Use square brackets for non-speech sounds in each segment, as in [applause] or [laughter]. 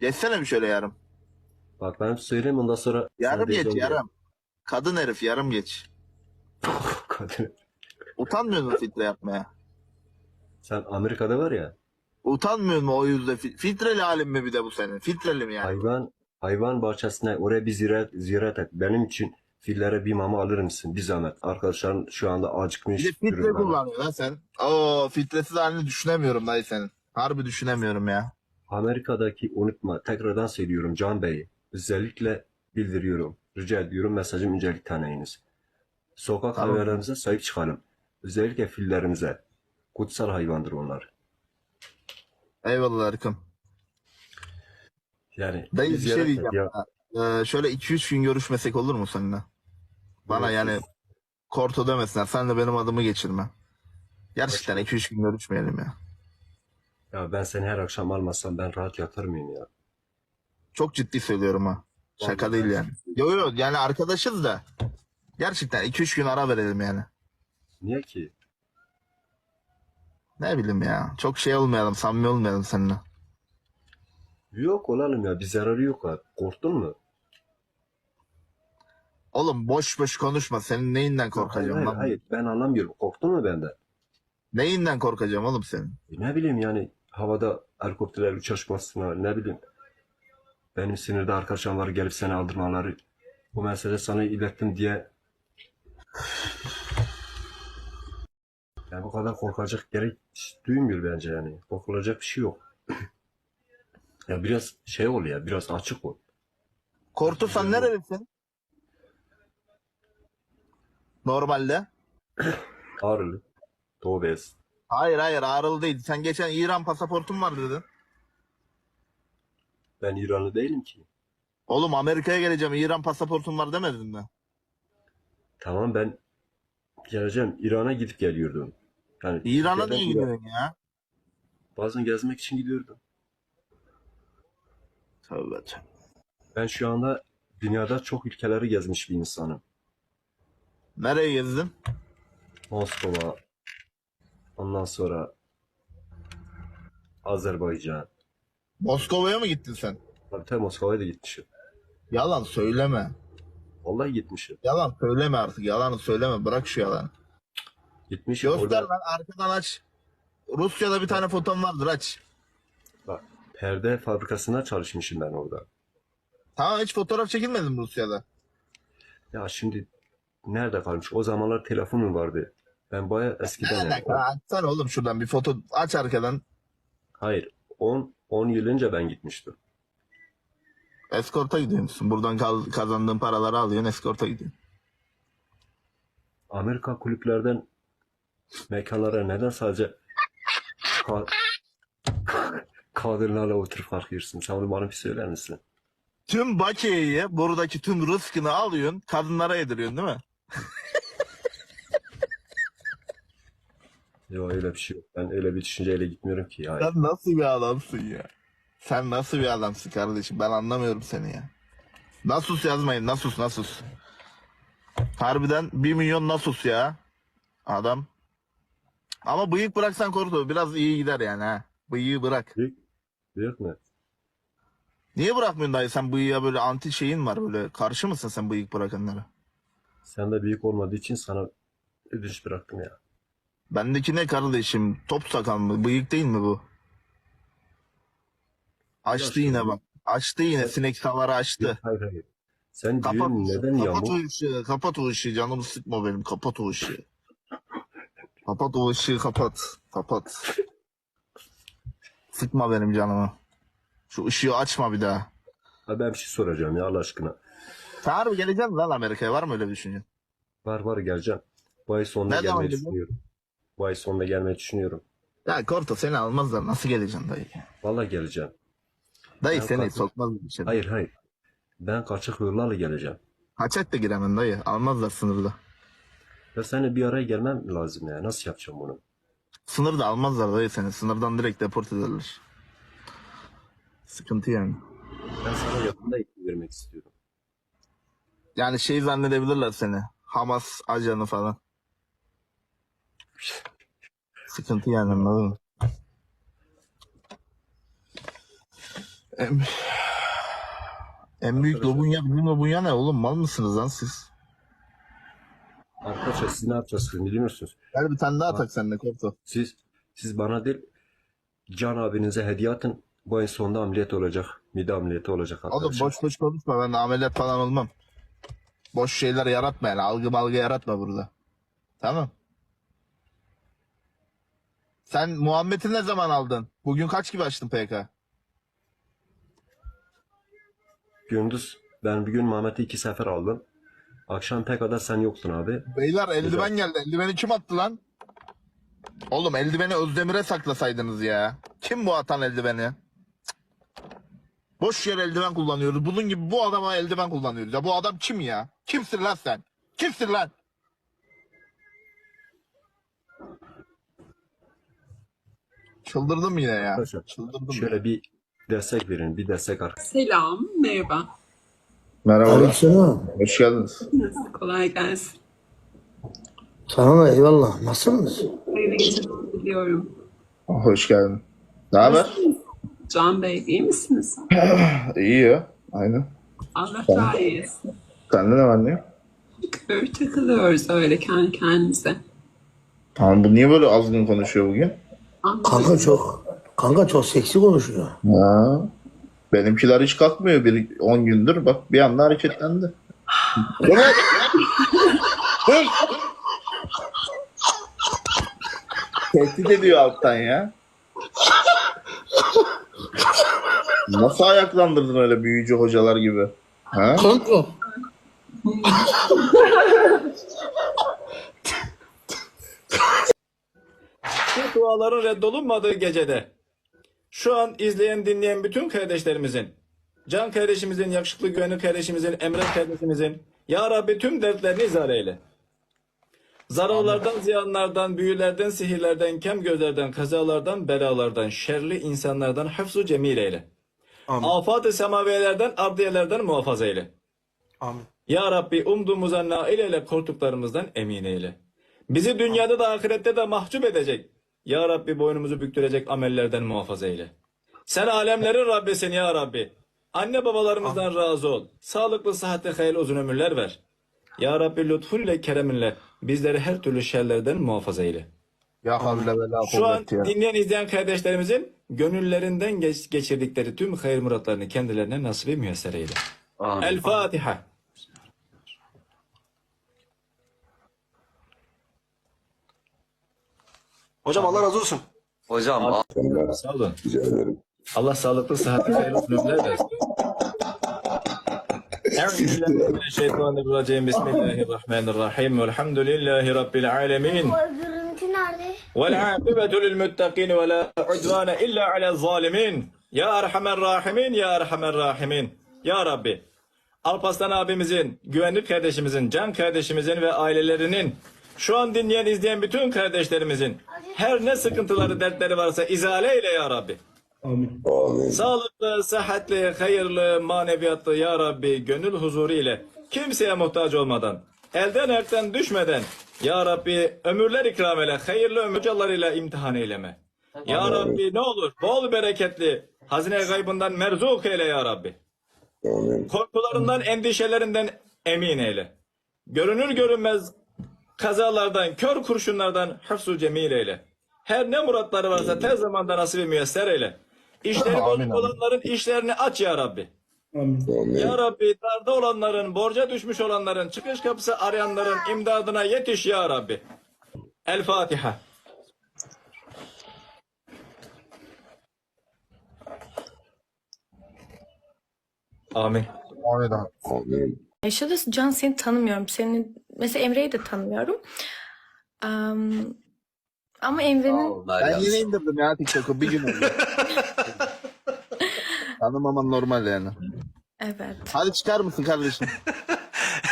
Geçsene bir şöyle yarım. Bak ben söyleyeyim ondan sonra Yarım geç yarım. Kadın herif yarım geç. [laughs] Kadın. Utanmıyor musun filtre yapmaya? Sen Amerika'da var ya Utanmıyor mu o yüzde? fi- Filtreli halin mi bir de bu senin? Filtreli mi yani? hayvan hayvan bahçesine oraya bir ziyaret, ziyaret et. Benim için fillere bir mama alır mısın? Bir zahmet. Arkadaşların şu anda acıkmış. Bir de filtre kullanıyor lan sen. Oo filtresiz halini düşünemiyorum dayı senin. Harbi düşünemiyorum ya. Amerika'daki unutma tekrardan söylüyorum Can Bey. Özellikle bildiriyorum. Rica ediyorum mesajım incelik tanıyınız. Sokak Tamam. hayvanlarımıza sahip çıkalım. Özellikle fillerimize. Kutsal hayvandır onlar. Eyvallah Erkım. Yani Dayı bir şey diyeceğim. ya. Ee, şöyle 2-3 gün görüşmesek olur mu seninle? Bana Evet. yani korto demesinler. Sen de benim adımı geçirme. Gerçekten Hoş 2-3 gün görüşmeyelim ya. Ya ben seni her akşam almasam ben rahat yatar mıyım ya? Çok ciddi söylüyorum ha. Şaka Vallahi değil ben- yani. Yo yo yani arkadaşız da. Gerçekten 2-3 gün ara verelim yani. Niye ki? Ne bileyim ya. Çok şey olmayalım, samimi olmayalım seninle. Yok olalım ya bir zararı yok abi. Korktun mu? Oğlum boş boş konuşma. Senin neyinden korkacağım hayır, lan? hayır ben anlamıyorum. Korktun mu benden? Neyinden korkacağım oğlum senin? E ne bileyim yani havada helikopterler uçuşmasına ne bileyim. Benim sinirde arkadaşım var gelip seni aldırmaları. Bu mesele sana ilettim diye. Ya bu kadar korkacak gerek duymuyor bence yani. Korkulacak bir şey yok. ya biraz şey ol ya biraz açık ol. Korto sen nerelisin? Normalde. Ağrılı. Doğubez. Hayır hayır Ağrılı değil. Sen geçen İran pasaportun var dedin. Ben İranlı değilim ki. Oğlum Amerika'ya geleceğim İran pasaportum var demedin mi? Tamam ben geleceğim. İran'a gidip geliyordum. Yani İran'a niye İran- gidiyorsun ya? Bazen gezmek için gidiyordum. Tövbe tövbe. Ben şu anda dünyada çok ülkeleri gezmiş bir insanım. Nereye gezdin? Moskova, ondan sonra Azerbaycan. Moskova'ya mı gittin sen? Tabii tabii Moskova'ya da gitmişim. Yalan söyleme. Vallahi gitmişim. Yalan söyleme artık. Yalanı söyleme. Bırak şu yalanı. Gitmişim Göster orada lan arkadan aç. Rusya'da bir tane fotom vardır aç. bak, perde fabrikasına çalışmışım ben orada. Tamam hiç fotoğraf çekilmedin mi Rusya'da? Ya şimdi nerede kalmış? O zamanlar telefonum vardı. Ben baya eskiden [laughs] yani. açsana oğlum şuradan bir foto aç arkadan. Hayır. 10 10 yıl önce ben gitmiştim. Eskorta gidiyorsun. Buradan kaz- kazandığın paraları alıyorsun eskorta gidiyorsun. Amerika kulüplerden mekanlara neden sadece ka- kadınlarla oturup kalkıyorsun? Sen onu bana bir söyler misin? Tüm bakiyeyi buradaki tüm rızkını alıyorsun kadınlara yediriyorsun değil mi? Yok öyle bir şey yok. Ben öyle bir düşünceyle gitmiyorum ki. Hayır. Sen nasıl bir adamsın ya? Sen nasıl bir adamsın kardeşim? Ben anlamıyorum seni ya. Nasus yazmayın. Nasus Nasus. Harbiden 1 milyon Nasus ya. Adam. Ama bıyık bıraksan korktu. Biraz iyi gider yani ha. Bıyığı bırak. Büyük, büyük mü? Niye bırakmıyorsun dayı? Sen bıyığa böyle anti şeyin var böyle. Karşı mısın sen bıyık bırakanlara? Sen de büyük olmadığı için sana ödünç bıraktım ya. Bendeki ne kardeşim? Top sakal mı? Bıyık değil mi bu? Açtı yine bak. Açtı yine. Sinek savarı açtı. Hayır hayır. Sen Kapat, diyorsun neden kapat yamuk? o ışığı, kapat o ışığı, canımı sıkma benim, kapat o ışığı. kapat o ışığı, kapat, kapat. Sıkma benim canımı. Şu ışığı açma bir daha. Ha, ben bir şey soracağım ya Allah aşkına. Sen harbi geleceksin lan Amerika'ya, var mı öyle bir düşüncen? Var var geleceğim. Bu ay sonunda Ne zaman gelmeyi düşünüyorum. Bu ay sonunda gelmeyi düşünüyorum. Ya Korto seni almazlar, nasıl geleceksin dayı? Vallahi geleceğim. Dayı Ben seni kalkıp- sokmaz bir şey. Hayır hayır. Ben kaçak yollarla geleceğim. Kaçak da giremem dayı, almazlar sınırda. Ya seni bir araya gelmem lazım ya. Nasıl yapacağım bunu? Sınırda almazlar dayı seni, sınırdan direkt deport ederler. Sıkıntı yani. Ben sana yakında eğitim vermek istiyorum. Yani şey zannedebilirler seni. Hamas ajanı falan. Sıkıntı yani anladın? Em, En büyük lobunya bizim lobunya ne oğlum? Mal mısınız lan siz? Arkadaşlar siz ne yapacaksınız biliyor musunuz? Gel bir tane daha tak sen de Korto. Siz siz bana değil Can abinize hediye atın. Bu ayın sonunda ameliyat olacak. Mide ameliyatı olacak Oğlum arkadaşlar. boş boş konuşma ben ameliyat falan olmam. Boş şeyler yaratma yani algı malgı yaratma burada. Tamam. Sen Muhammed'i ne zaman aldın? Bugün kaç gibi açtın PK? Gündüz ben bir gün Mehmet'i iki sefer aldım. Akşam PK'da sen yoktun abi. Beyler eldiven geldi. Eldiveni kim attı lan? Oğlum eldiveni Özdemir'e saklasaydınız ya. Kim bu atan eldiveni? Boş yer eldiven kullanıyoruz. Bunun gibi bu adama eldiven kullanıyoruz. Ya bu adam kim ya? Kimsin lan sen? Kimsin lan? Çıldırdım yine ya. Arkadaşlar Çıldırdım. şöyle bir destek verin. Bir destek arkadaşlar. Selam, merhaba. Merhaba. Aleykümselam. Hoş geldiniz. Nasıl kolay gelsin. Da eyvallah. Nasılsınız? Hayırlı geceler diliyorum. Hoş geldin. Ne haber? Can Bey, iyi misiniz? [clears throat] İyi ya. Aynen. Allah daha iyi etsin. Sende ne var ne yok? Şükür takılıyoruz öyle kendi kendimize. Tamam bu niye böyle azgın konuşuyor bugün? Kanka çok kanka çok seksi konuşuyor. Ha. Benimkiler hiç kalkmıyor bir 10 gündür. Bak bir anda hareketlendi. Evet. Dur. Tehdit ediyor alttan ya. Nasıl ayaklandırdın öyle büyücü hocalar gibi? Ha? Kanka. Bu duaların reddolunmadığı gecede şu an izleyen dinleyen bütün kardeşlerimizin Can kardeşimizin, yakışıklı güvenli kardeşimizin, Emre kardeşimizin Ya Rabbi tüm dertlerini izah eyle. Zararlardan, ziyanlardan, büyülerden, sihirlerden, kem gözlerden, kazalardan, belalardan, şerli insanlardan hıfzu cemil eyle. Afat-ı semaviyelerden, ardiyelerden muhafaza eyle. Amin. Ya Rabbi umduğumuza nail eyle, korktuklarımızdan emin eyle. Bizi dünyada da ahirette de mahcup edecek. Ya Rabbi boynumuzu büktürecek amellerden muhafaza eyle. Sen alemlerin Rabbisin ya Rabbi. Anne babalarımızdan razı ol. Sağlıklı, sıhhatli, hayırlı uzun ömürler ver. Ya Rabbi lütfun ile kereminle bizleri her türlü şerlerden muhafaza eyle. Ya havle ve la Şu an ya. dinleyen izleyen kardeşlerimizin gönüllerinden geç- geçirdikleri tüm hayır muratlarını kendilerine nasip-i müyesser eyle. El Fatiha. Hocam Allah razı olsun. Hocam Allah, Allah. sağ olun. Rica ederim. Allah sağlıklı sıhhatli hayırlı ömürler versin. Euzubillahimineşşeytanirracim. Bismillahirrahmanirrahim. Velhamdülillahi Rabbil alemin. Vel akibetu lil muttakin ve la udvane illa ala zalimin. Ya Erhamer Rahimin, Ya Erhamer Rahimin. Ya Rabbi, Alpaslan abimizin, güvenlik kardeşimizin, can kardeşimizin ve ailelerinin şu an dinleyen, izleyen bütün kardeşlerimizin her ne sıkıntıları, dertleri varsa izale eyle Ya Rabbi. Sağlıklı, sıhhatli, hayırlı, maneviyatlı Ya Rabbi gönül huzuru ile kimseye muhtaç olmadan, elden ayaktan düşmeden Ya Rabbi ömürler ikram eyle, hayırlı ömürcalarıyla imtihan eyleme. Ya Rabbi ne olur bol bereketli, hazine gaybından merzuk eyle Ya Rabbi. Korkularından, endişelerinden emin eyle. Görünür görünmez kazalardan, kör kurşunlardan hıfzu cemil eyle. Her ne muratları varsa tez zamanda nasip-i müyesser eyle. İşleri Amin, bozuk olanların işlerini aç ya Rabbi. Ya Rabbi darda olanların, borca düşmüş olanların, çıkış kapısı arayanların imdadına yetiş ya Rabbi. El Fatiha. Amin. Ahmet abi. Yaşadığı Can seni tanımıyorum. Seni mesela Emre'yi de tanımıyorum. Am, ama Emre'nin Ben yine indirdim ya TikTok'u bir gün oldu. [laughs] Tanımaman normal yani. evet. Hadi çıkar mısın kardeşim?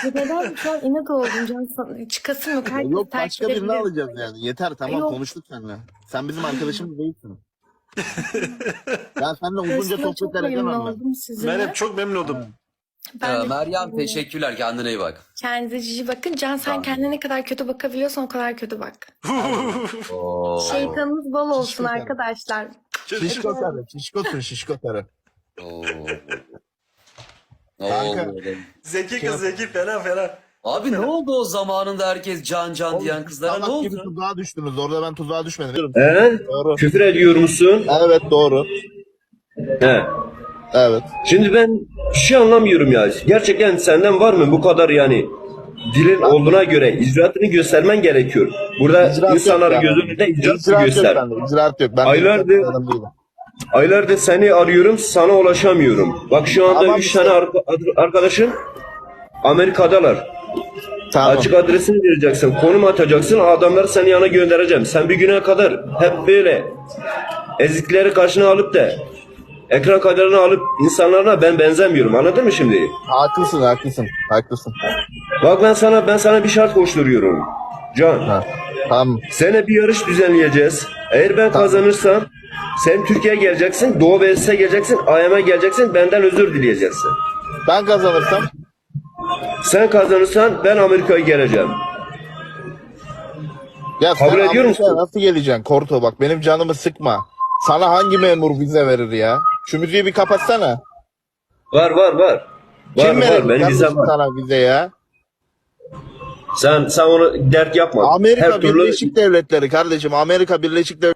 Neden şu an inat oldum Can çıkasın yok. Herkes Yok başka birini alacağız yani. Yeter tamam Yok. konuştuk seninle. Sen bizim arkadaşımız değilsin. [laughs] ben seninle uzunca memnun edemem ben. sizinle. Ben hep çok memnun oldum. Ben Ee, de- Meryem teşekkürler kendine iyi bak. Kendinize cici bakın. Can sen kendine ne kadar kötü bakabiliyorsan o kadar kötü bak. Oo. Şeytanınız bol olsun Teşekkür ederim. arkadaşlar. Şişko karı, şişkosun şişko karı. Oo. Kanka. Oo. Zeki kız zeki fena fena. Abi ne oldu o zamanında herkes can can diyen kızlara ne Salak gibi oldu? tuzağa düştünüz. Orada ben tuzağa düşmedim. He? Doğru. Küfür ediyor musun? Evet doğru. He. Evet. Şimdi ben bir şey anlamıyorum ya. Gerçekten senden var mı bu kadar yani dilin olduğuna göre icraatını göstermen gerekiyor. Burada İcraat yok insanlar yani. göz önünde icraatını İcraat yok göster. bende. İcraat yok. Ben Aylardır-. Aylardır seni arıyorum, sana ulaşamıyorum. Bak şu anda Tamam üç işte. tane arka- arkadaşın Amerika'dalar. Tamam. Açık adresini vereceksin, konum atacaksın, adamları senin yana göndereceğim. Sen bir güne kadar hep böyle ezikleri karşına alıp da ekran kaydlarını alıp insanlarına ben benzemiyorum. Anladın mı şimdi? Haklısın haklısın. Haklısın. Bak ben sana ben sana bir şart koşturuyorum. Can, Ha. Tamam. sene bir yarış düzenleyeceğiz. Eğer ben kazanırsam sen Türkiye'ye geleceksin, Doğu Beyazıt'a geleceksin, AYM'e geleceksin, benden özür dileyeceksin. Ben kazanırsam Sen kazanırsan ben Amerika'ya geleceğim. ya Kabul ediyor musun? nasıl geleceksin Korto bak benim canımı sıkma. Sana hangi memur vize verir ya? Şu müziği bir kapatsana. Var var var. Var Kim var benim vizem var. sana vize ya? Sen sen onu dert yapma. Amerika Her türlü Birleşik Devletleri kardeşim. Amerika Birleşik Devletleri